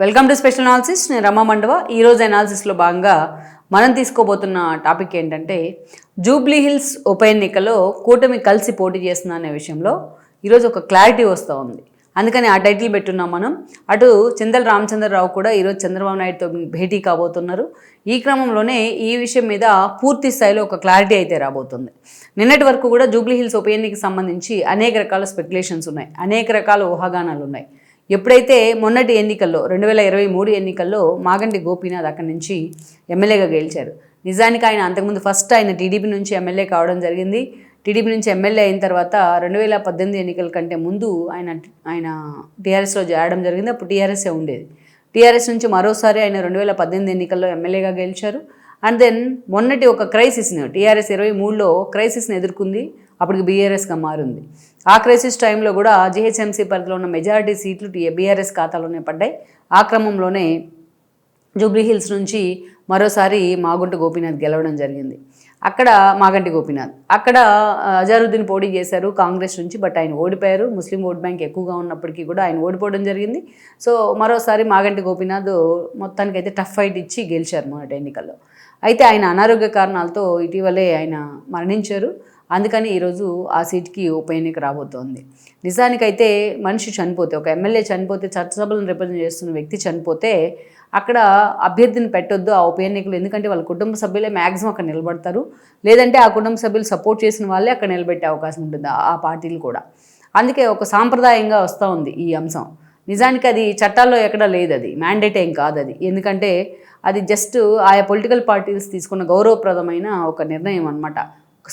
Welcome to special analysis. నేను రమ మండవ. ఈరోజు అనాలిసిస్లో భాగంగా మనం తీసుకోబోతున్న టాపిక్ ఏంటంటే జూబ్లీ హిల్స్ ఉప ఎన్నికలో కూటమి కలిసి పోటీ చేస్తున్న అనే విషయంలో ఈరోజు ఒక క్లారిటీ వస్తూ ఉంది. అందుకని ఆ టైటిల్ పెట్టున్నాం మనం. అటు చిందల రామచంద్రరావు కూడా ఈరోజు చంద్రబాబు నాయుడుతో భేటీ కాబోతున్నారు. ఈ క్రమంలోనే ఈ విషయం మీద పూర్తి స్థాయిలో ఒక క్లారిటీ అయితే రాబోతుంది. నిన్నటి వరకు కూడా జూబ్లీ హిల్స్ ఉప ఎన్నికకి సంబంధించి అనేక రకాల స్పెక్యులేషన్స్ ఉన్నాయి. అనేక రకాల ఊహాగానాలు ఉన్నాయి. ఎప్పుడైతే మొన్నటి ఎన్నికల్లో రెండు వేల ఇరవై మూడు ఎన్నికల్లో మాగంటి గోపీనాథ్ అక్కడి నుంచి ఎమ్మెల్యేగా గెలిచారు. నిజానికి ఆయన అంతకుముందు ఫస్ట్ ఆయన టీడీపీ నుంచి ఎమ్మెల్యే కావడం జరిగింది. టీడీపీ నుంచి ఎమ్మెల్యే అయిన తర్వాత రెండు వేల పద్దెనిమిది ఎన్నికల కంటే ముందు ఆయన ఆయన టీఆర్ఎస్లో చేరడం జరిగింది. అప్పుడు టీఆర్ఎస్ఏ ఉండేది. టీఆర్ఎస్ నుంచి మరోసారి ఆయన రెండు వేల పద్దెనిమిది ఎన్నికల్లో ఎమ్మెల్యేగా గెలిచారు. అండ్ దెన్ మొన్నటి ఒక క్రైసిస్ని టీఆర్ఎస్ ఇరవై మూడులో క్రైసిస్ని ఎదుర్కొంది. అప్పటికి బీఆర్ఎస్గా మారింది. ఆ క్రైసిస్ టైంలో కూడా జిహెచ్ఎంసీ పరిధిలో ఉన్న మెజారిటీ సీట్లు బీఆర్ఎస్ ఖాతాలోనే పడ్డాయి. ఆ క్రమంలోనే జూబ్లీహిల్స్ నుంచి మరోసారి మాగుంట గోపీనాథ్ గెలవడం జరిగింది. అక్కడ మాగంటి గోపీనాథ్. అక్కడ అజారుద్దీన్ పోటీ చేశారు కాంగ్రెస్ నుంచి బట్ ఆయన ఓడిపోయారు. ముస్లిం ఓట్ బ్యాంక్ ఎక్కువగా ఉన్నప్పటికీ కూడా ఆయన ఓడిపోవడం జరిగింది. సో మరోసారి మాగంటి గోపీనాథ్ మొత్తానికి అయితే టఫ్ ఫైట్ ఇచ్చి గెలిచారు మొన్నటి ఎన్నికల్లో. అయితే ఆయన అనారోగ్య కారణాలతో ఇటీవలే ఆయన మరణించారు. అందుకని ఈరోజు ఆ సీట్కి ఉప ఎన్నిక రాబోతోంది. నిజానికైతే మనిషి చనిపోతే ఒక ఎమ్మెల్యే చనిపోతే చట్టసభలను రిప్రజెంట్ చేస్తున్న వ్యక్తి చనిపోతే అక్కడ అభ్యర్థిని పెట్టొద్దు ఆ ఉప ఎన్నికలు ఎందుకంటే వాళ్ళ కుటుంబ సభ్యులే మ్యాక్సిమం అక్కడ నిలబడతారు. లేదంటే ఆ కుటుంబ సభ్యులు సపోర్ట్ చేసిన వాళ్ళే అక్కడ నిలబెట్టే అవకాశం ఉంటుంది ఆ- పార్టీలు కూడా. అందుకే ఒక సాంప్రదాయంగా వస్తూ ఉంది ఈ అంశం. నిజానికి అది చట్టాల్లో ఎక్కడా లేదు అది. మ్యాండేట్ ఏం కాదు అది. ఎందుకంటే అది జస్ట్ ఆయా పొలిటికల్ పార్టీస్ తీసుకున్న గౌరవప్రదమైన ఒక నిర్ణయం అనమాట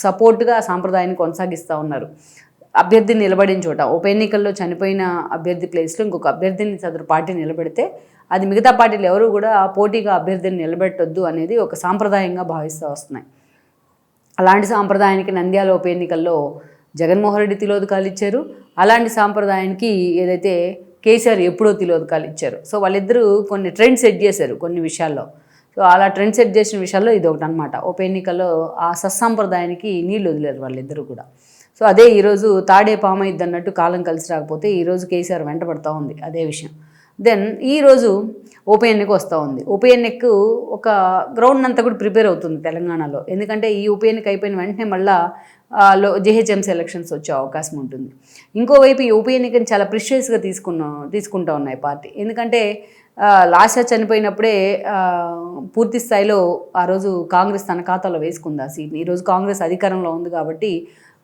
సపోర్ట్గా ఆ సాంప్రదాయాన్ని కొనసాగిస్తూ ఉన్నారు. అభ్యర్థిని నిలబడిన చోట ఉప ఎన్నికల్లో చనిపోయిన అభ్యర్థి ప్లేస్లో ఇంకొక అభ్యర్థిని సదరు పార్టీ నిలబెడితే అది మిగతా పార్టీలు ఎవరు కూడా పోటీగా అభ్యర్థిని నిలబెట్టొద్దు అనేది ఒక సాంప్రదాయంగా భావిస్తూ వస్తున్నాయి. అలాంటి సాంప్రదాయానికి నంద్యాల ఉప ఎన్నికల్లో జగన్మోహన్ రెడ్డి తిలోదకాలు ఇచ్చారు. అలాంటి సాంప్రదాయానికి ఏదైతే కేసీఆర్ ఎప్పుడో తిలోదకాలు ఇచ్చారు. సో వాళ్ళిద్దరూ కొన్ని ట్రెండ్ సెట్ చేశారు కొన్ని విషయాల్లో. సో అలా ట్రెండ్ సెట్ చేసిన విషయాల్లో ఇది ఒకటి అనమాట ఉప ఎన్నికల్లో ఆ సత్సాంప్రదాయానికి నీళ్ళు వదిలేరు వాళ్ళిద్దరూ కూడా. సో అదే ఈరోజు తాడే పామైద్ది అన్నట్టు కాలం కలిసి రాకపోతే ఈరోజు కేసీఆర్ వెంటబడతా ఉంది అదే విషయం. దెన్ ఈరోజు ఉప ఎన్నిక వస్తూ ఉంది. ఉప ఎన్నికకు ఒక గ్రౌండ్ అంతా కూడా ప్రిపేర్ అవుతుంది తెలంగాణలో. ఎందుకంటే ఈ ఉప ఎన్నిక అయిపోయిన వెంటనే మళ్ళా లో జిహెచ్ఎంసీ ఎలక్షన్స్ వచ్చే అవకాశం ఉంటుంది. ఇంకోవైపు ఈ ఉప ఎన్నికను చాలా ప్రిషియస్గా తీసుకున్న తీసుకుంటూ ఉన్నాయి పార్టీ. ఎందుకంటే లాస్య చనిపోయినప్పుడే పూర్తి స్థాయిలో ఆ రోజు కాంగ్రెస్ తన ఖాతాలో వేసుకుంది ఆ సీట్ని. ఈరోజు కాంగ్రెస్ అధికారంలో ఉంది కాబట్టి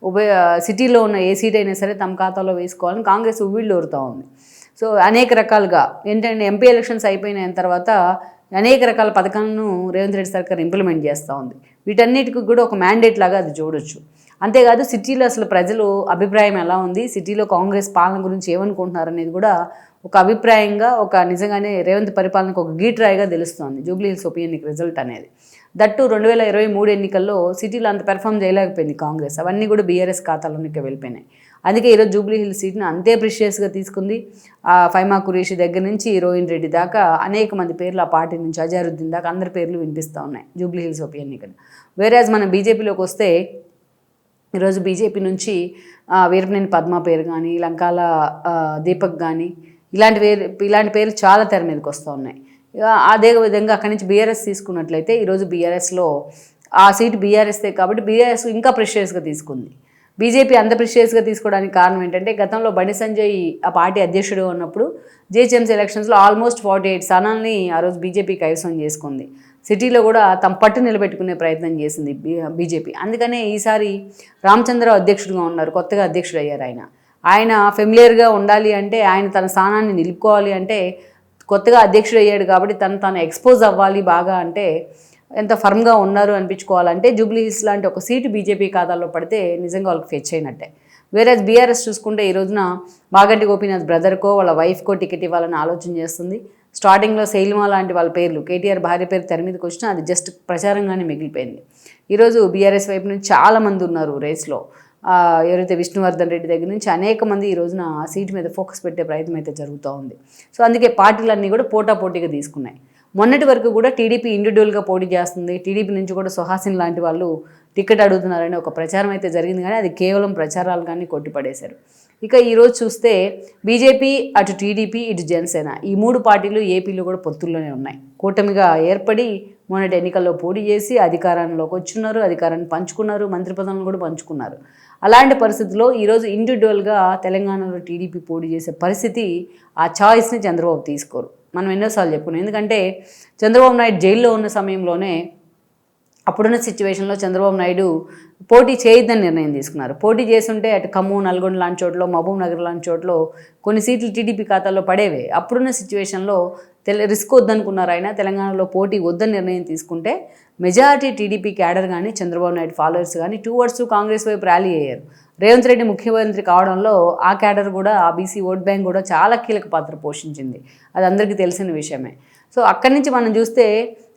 ఉభయ సిటీలో ఉన్న ఏ సీట్ అయినా సరే తమ ఖాతాలో వేసుకోవాలని కాంగ్రెస్ ఉవ్విళ్ళు ఊరుతూ ఉంది. సో అనేక రకాలుగా ఏంటంటే ఎంపీ ఎలక్షన్స్ అయిపోయిన తర్వాత అనేక రకాల పథకాలను రేవంత్ రెడ్డి సర్కార్ ఇంప్లిమెంట్ చేస్తూ ఉంది. వీటన్నిటికి కూడా ఒక మ్యాండేట్ లాగా అది చూడొచ్చు. అంతేకాదు సిటీలో అసలు ప్రజలు అభిప్రాయం ఎలా ఉంది? సిటీలో కాంగ్రెస్ పాలన గురించి ఏమనుకుంటున్నారు అనేది కూడా ఒక అభిప్రాయంగా ఒక నిజంగానే రేవంత్ పరిపాలనకు ఒక గీట్రాయిగా తెలుస్తోంది. జూబ్లీ హిల్స్ ఉప ఎన్నిక రిజల్ట్ అనేది. దట్టు రెండు వేల ఇరవై మూడు ఎన్నికల్లో సిటీలో అంత పెర్ఫామ్ చేయలేకపోయింది కాంగ్రెస్. అవన్నీ కూడా బీఆర్ఎస్ ఖాతాలోనికి వెళ్ళిపోయినాయి. అందుకే ఈరోజు జూబ్లీ హిల్స్ సీట్ని అంతే ప్రిషియస్గా తీసుకుంది. ఆ ఫైమా కురేషి దగ్గర నుంచి రోహిన్ రెడ్డి దాకా అనేక మంది పేర్లు ఆ పార్టీ నుంచి అజారుద్దీన్ దాకా అందరి పేర్లు వినిపిస్తూ ఉన్నాయి జూబ్లీ హిల్స్ ఉప ఎన్నికలు వేరేజ్ మనం బీజేపీలోకి వస్తే ఈరోజు బీజేపీ నుంచి వీరపనేని పద్మ పేరు కానీ లంకాల దీపక్ కానీ ఇలాంటి పేరు ఇలాంటి పేర్లు చాలా తెర మీదకి వస్తూ ఉన్నాయి. ఇక అదే విధంగా అక్కడి నుంచి బీఆర్ఎస్ తీసుకున్నట్లయితే ఈరోజు బీఆర్ఎస్లో ఆ సీట్ బీఆర్ఎస్దే కాబట్టి బీఆర్ఎస్ ఇంకా ప్రెషియస్గా తీసుకుంది. బీజేపీ అంత ప్రిషియస్గా తీసుకోవడానికి కారణం ఏంటంటే గతంలో బండి సంజయ్ ఆ పార్టీ అధ్యక్షుడు ఉన్నప్పుడు జేహెచ్ఎంసీ ఎలక్షన్స్లో ఆల్మోస్ట్ ఫార్టీ ఎయిట్ స్థానాల్ని ఆ రోజు బీజేపీ కైవసం చేసుకుంది. సిటీలో కూడా తమ పట్టు నిలబెట్టుకునే ప్రయత్నం చేసింది బీ- బీజేపీ అందుకనే ఈసారి రామచంద్రరావు అధ్యక్షుడిగా ఉన్నారు కొత్తగా అధ్యక్షుడు అయ్యారు ఆయన. ఆయన ఫెమిలియర్గా ఉండాలి అంటే ఆయన తన స్థానాన్ని నిలుపుకోవాలి అంటే కొత్తగా అధ్యక్షుడు అయ్యాడు కాబట్టి తను తను ఎక్స్పోజ్ అవ్వాలి బాగా అంటే ఎంత ఫర్మ్గా ఉన్నారు అనిపించుకోవాలంటే జూబ్లీహిల్స్ లాంటి ఒక సీటు బీజేపీ ఖాతాలో పడితే నిజంగా వాళ్ళకి ఫెచ్ అయినట్టే. వేరే బీఆర్ఎస్ చూసుకుంటే ఈ రోజున బాగంటి గోపీనాథ్ బ్రదర్కో వాళ్ళ వైఫ్కో టికెట్ ఇవ్వాలని ఆలోచన చేస్తుంది. స్టార్టింగ్లో శైలిమా లాంటి వాళ్ళ పేర్లు కేటీఆర్ భార్య పేరు తెర మీదకి వచ్చినా అది జస్ట్ ప్రచారంగానే మిగిలిపోయింది. ఈరోజు బీఆర్ఎస్ వైపు నుంచి చాలామంది ఉన్నారు రేస్లో ఎవరైతే విష్ణువర్ధన్ రెడ్డి దగ్గర నుంచి అనేక మంది ఈ రోజున ఆ సీట్ మీద ఫోకస్ పెట్టే ప్రయత్నం అయితే జరుగుతూ ఉంది. సో అందుకే పార్టీలన్నీ కూడా పోటాపోటీగా తీసుకున్నాయి. మొన్నటి వరకు కూడా టీడీపీ ఇండివిజువల్గా పోటీ చేస్తుంది. టీడీపీ నుంచి కూడా సుహాసిన్ లాంటి వాళ్ళు టికెట్ అడుగుతున్నారని ఒక ప్రచారం అయితే జరిగింది. కానీ అది కేవలం ప్రచారాలు కానీ కొట్టిపడేశారు. ఇక ఈరోజు చూస్తే బీజేపీ అటు టీడీపీ ఇటు జనసేన ఈ మూడు పార్టీలు ఏపీలో కూడా పొత్తుల్లోనే ఉన్నాయి. కూటమిగా ఏర్పడి మొన్నటి ఎన్నికల్లో పోటీ చేసి అధికారంలోకి వచ్చున్నారు. అధికారాన్ని పంచుకున్నారు. మంత్రి పదవులను కూడా పంచుకున్నారు. అలాంటి పరిస్థితుల్లో ఈరోజు ఇండివిజువల్గా తెలంగాణలో టీడీపీ పోటీ చేసే పరిస్థితి ఆ చాయిస్ని చంద్రబాబు తీసుకోరు. మనం ఎన్నోసార్లు చెప్పుకున్నాం. ఎందుకంటే చంద్రబాబు నాయుడు జైల్లో ఉన్న సమయంలోనే అప్పుడున్న సిచ్యువేషన్లో చంద్రబాబు నాయుడు పోటీ చేయొద్దని నిర్ణయం తీసుకున్నారు. పోటీ చేస్తుంటే అటు ఖమ్మం నల్గొండ లాంటి చోట్ల మహబూబ్ నగర్ లాంటి చోట్ల కొన్ని సీట్లు టీడీపీ ఖాతాలో పడేవే. అప్పుడున్న సిచ్యువేషన్లో తెల రిస్క్ వద్దనుకున్నారు ఆయన. తెలంగాణలో పోటీ వద్దని నిర్ణయం తీసుకుంటే మెజారిటీ టీడీపీ క్యాడర్ కానీ చంద్రబాబు నాయుడు ఫాలోవర్స్ కానీ టూ వర్డ్స్ కాంగ్రెస్ వైపు ర్యాలీ అయ్యారు. రేవంత్ రెడ్డి ముఖ్యమంత్రి కావడంలో ఆ క్యాడర్ కూడా ఆ బీసీ ఓట్ బ్యాంక్ కూడా చాలా కీలక పాత్ర పోషించింది. అది అందరికీ తెలిసిన విషయమే. సో అక్కడి నుంచి మనం చూస్తే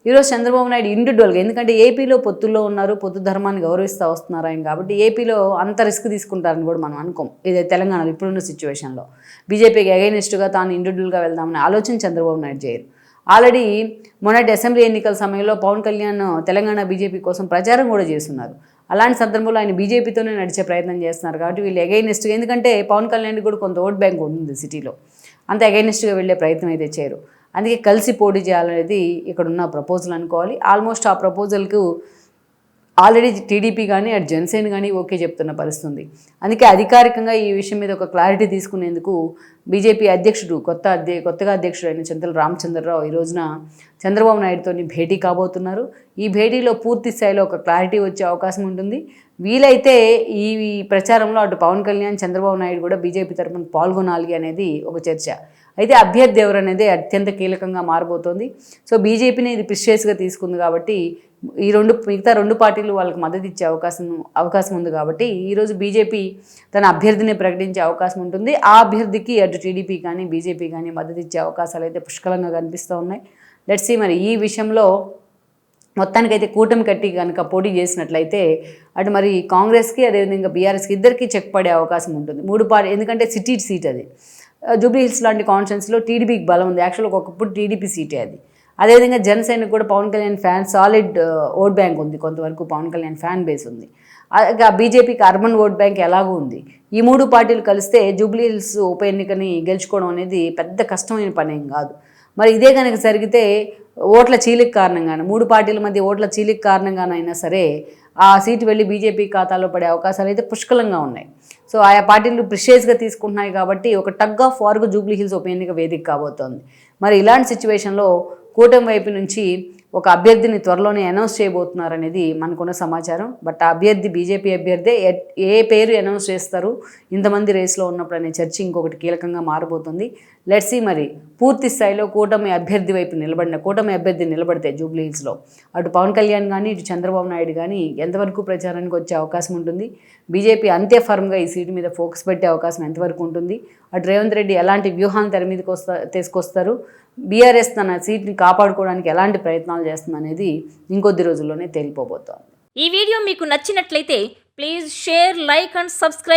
ఈరోజు చంద్రబాబు నాయుడు ఇండివిజువల్గా ఎందుకంటే ఏపీలో పొత్తుల్లో ఉన్నారు పొత్తు ధర్మాన్ని గౌరవిస్తూ వస్తున్నారు ఆయన కాబట్టి ఏపీలో అంత రిస్క్ తీసుకుంటారని కూడా మనం అనుకోం. ఇది తెలంగాణలో ఇప్పుడున్న సిచ్యువేషన్లో బీజేపీకి అగైనెస్ట్గా తాను ఇండివిజువల్గా వెళ్దామని ఆలోచన చంద్రబాబు నాయుడు చేయరు. ఆల్రెడీ మొన్నటి అసెంబ్లీ ఎన్నికల సమయంలో పవన్ కళ్యాణ్ తెలంగాణ బీజేపీ కోసం ప్రచారం కూడా చేస్తున్నారు. అలాంటి సందర్భంలో ఆయన బీజేపీతోనే నడిచే ప్రయత్నం చేస్తున్నారు కాబట్టి వీళ్ళు అగైనెస్ట్గా ఎందుకంటే పవన్ కళ్యాణ్ కూడా కొంత ఓట్ బ్యాంక్ ఉంది సిటీలో. అంత అగైనెస్ట్గా వెళ్ళే ప్రయత్నం అయితే చేయరు. అందుకే కలిసి పోటీ చేయాలనేది ఇక్కడ ఉన్న ప్రపోజల్ అనుకోవాలి. ఆల్మోస్ట్ ఆ ప్రపోజల్కు ఆల్రెడీ టీడీపీ కానీ అటు జనసేన కానీ ఓకే చెప్తున్న పరిస్థితి ఉంది అందుకే అధికారికంగా ఈ విషయం మీద ఒక క్లారిటీ తీసుకునేందుకు బీజేపీ అధ్యక్షుడు కొత్త అధ్య కొత్తగా అధ్యక్షుడు అయిన రామచంద్రరావు ఈ రోజున చంద్రబాబు నాయుడుతో భేటీ కాబోతున్నారు. ఈ భేటీలో పూర్తి స్థాయిలో ఒక క్లారిటీ వచ్చే అవకాశం ఉంటుంది. వీలైతే ఈ ప్రచారంలో అటు పవన్ కళ్యాణ్ చంద్రబాబు నాయుడు కూడా బీజేపీ తరఫున పాల్గొనాలి అనేది ఒక చర్చ. అయితే అభ్యర్థి ఎవరు అనేది అత్యంత కీలకంగా మారబోతోంది. సో బీజేపీని ఇది ప్రిషియస్గా తీసుకుంది కాబట్టి ఈ రెండు మిగతా రెండు పార్టీలు వాళ్ళకి మద్దతు ఇచ్చే అవకాశం అవకాశం ఉంది కాబట్టి ఈరోజు బీజేపీ తన అభ్యర్థిని ప్రకటించే అవకాశం ఉంటుంది. ఆ అభ్యర్థికి అటు టీడీపీ కానీ బీజేపీ కానీ మద్దతు ఇచ్చే అవకాశాలు అయితే పుష్కలంగా కనిపిస్తూ ఉన్నాయి. లెట్స్ సీ మరి ఈ విషయంలో మొత్తానికైతే కూటమి కట్టి కనుక పోటీ చేసినట్లయితే అటు మరి కాంగ్రెస్కి అదేవిధంగా బీఆర్ఎస్కి ఇద్దరికి చెక్ పడే అవకాశం ఉంటుంది. మూడు పార్టీ ఎందుకంటే సిటీ సీట్ అది. జూబ్లీహిల్స్ లాంటి కాన్స్టిట్యున్సీలో టీడీపీకి బలం ఉంది. యాక్చువల్గా ఒకప్పుడు టీడీపీ సీటే అది. అదేవిధంగా జనసేనకు కూడా Pawan Kalyan fan solid vote bank ఉంది కొంతవరకు పవన్ కళ్యాణ్ ఫ్యాన్ బేస్ ఉంది. ఆ బీజేపీకి అర్బన్ ఓట్ బ్యాంక్ ఎలాగూ ఉంది. ఈ మూడు పార్టీలు కలిస్తే జూబ్లీహిల్స్ ఉప ఎన్నికని గెలుచుకోవడం అనేది పెద్ద కష్టమైన పని ఏం కాదు. మరి ఇదే కనుక జరిగితే ఓట్ల చీలిక కారణంగానే మూడు పార్టీల మధ్య ఓట్ల చీలిక కారణంగానైనా సరే ఆ సీటు వెళ్ళి బీజేపీ ఖాతాలో పడే అవకాశాలు అయితే పుష్కలంగా ఉన్నాయి. సో ఆయా పార్టీలు ప్రిషేజ్గా తీసుకుంటున్నాయి కాబట్టి ఒక టగ్ ఆఫ్ వార్కు జూబ్లీ హిల్స్ ఉప ఎన్నిక వేదిక కాబోతోంది. మరి ఇలాంటి సిచ్యువేషన్లో కూటమి వైపు నుంచి ఒక అభ్యర్థిని త్వరలోనే అనౌన్స్ చేయబోతున్నారు అనేది మనకున్న సమాచారం. బట్ ఆ అభ్యర్థి బీజేపీ అభ్యర్థే ఎ- ఏ పేరు అనౌన్స్ చేస్తారు ఇంతమంది రేస్లో ఉన్నప్పుడు అనే చర్చ ఇంకొకటి కీలకంగా మారబోతుంది. లెట్ సీ మరి పూర్తి స్థాయిలో కూటమి అభ్యర్థి వైపు నిలబడిన కూటమి అభ్యర్థి నిలబడితే జూబ్లీహిల్స్లో అటు పవన్ కళ్యాణ్ కానీ ఇటు చంద్రబాబు నాయుడు కానీ ఎంతవరకు ప్రచారానికి వచ్చే అవకాశం ఉంటుంది? బీజేపీ అంతే ఫర్మ్గా ఈ సీటు మీద ఫోకస్ పెట్టే అవకాశం ఎంతవరకు ఉంటుంది? అటు రేవంత్ రెడ్డి ఎలాంటి వ్యూహాన్ని తెర మీదకి వస్తా తీసుకొస్తారు? బీఆర్ఎస్ తన సీట్ని కాపాడుకోవడానికి ఎలాంటి ప్రయత్నాలు ప్రయత్నాలు చేస్తుంది అనేది ఇంకొద్ది రోజుల్లోనే తేలిపోబోతోంది. ఈ వీడియో మీకు నచ్చినట్లయితే please share like and subscribe